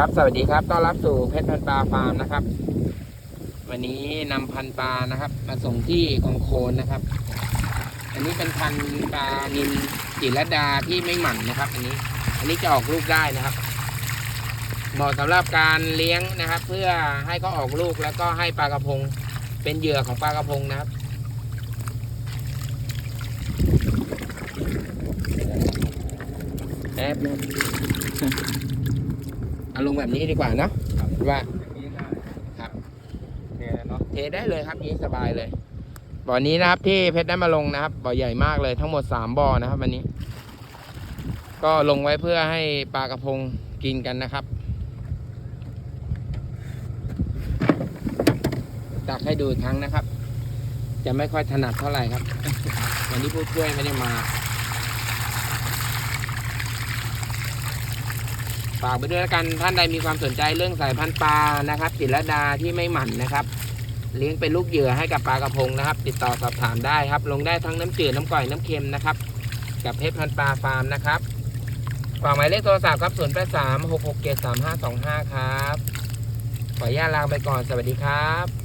ครับ สวัสดีครับ ต้อนรับสู่เพชรพันปลาฟาร์มนะครับ วันนี้นำพันปลานะครับ มาส่งที่กองโคนนะครับ อันนี้เป็นพันปลานินจิรดาที่ไม่หมั่นนะครับ อันนี้ อันนี้จะออกลูกได้นะครับ เหมาะสำหรับการเลี้ยงนะครับ เพื่อให้เขาออกลูกแล้วก็ให้ปลากระพง เป็นเหยื่อของปลากระพงนะครับแอบนะ เอาลงแบบนี้ดีกว่าเนาะว่าครับเทได้เลยครับนี้สบายเลยบ่อนี้นะครับที่เพชรได้มาลงนะครับบ่อใหญ่มากเลยทั้งหมดสามบ่อนะครับ วันนี้ ก็ลงไว้เพื่อให้ปลากระพงกินกันนะครับตักให้ดูอีกครั้งนะครับ จะไม่ค่อยถนัดเท่าไหร่ครับ วันนี้ผู้ช่วยไม่ได้มา ฝากไปด้วยแล้วกันท่านใดมีความสนใจเรื่องสายพันธุ์ปลานะครับศิลดาที่ไม่หมั่นนะครับ เลี้ยงเป็นลูกเหยื่อให้กับปลากระพงนะครับ ติดต่อสอบถามได้ครับ ลงได้ทั้งน้ำจืดน้ำก่อยน้ำเค็มนะครับ กับเพชรพันธุ์ปลาฟาร์มนะครับฝากหมายเลขโทรศัพท์ครับ0 8 3 6 6 7 3 5 2 5 ครับ ขออนุญาตลาไปก่อนสวัสดีครับ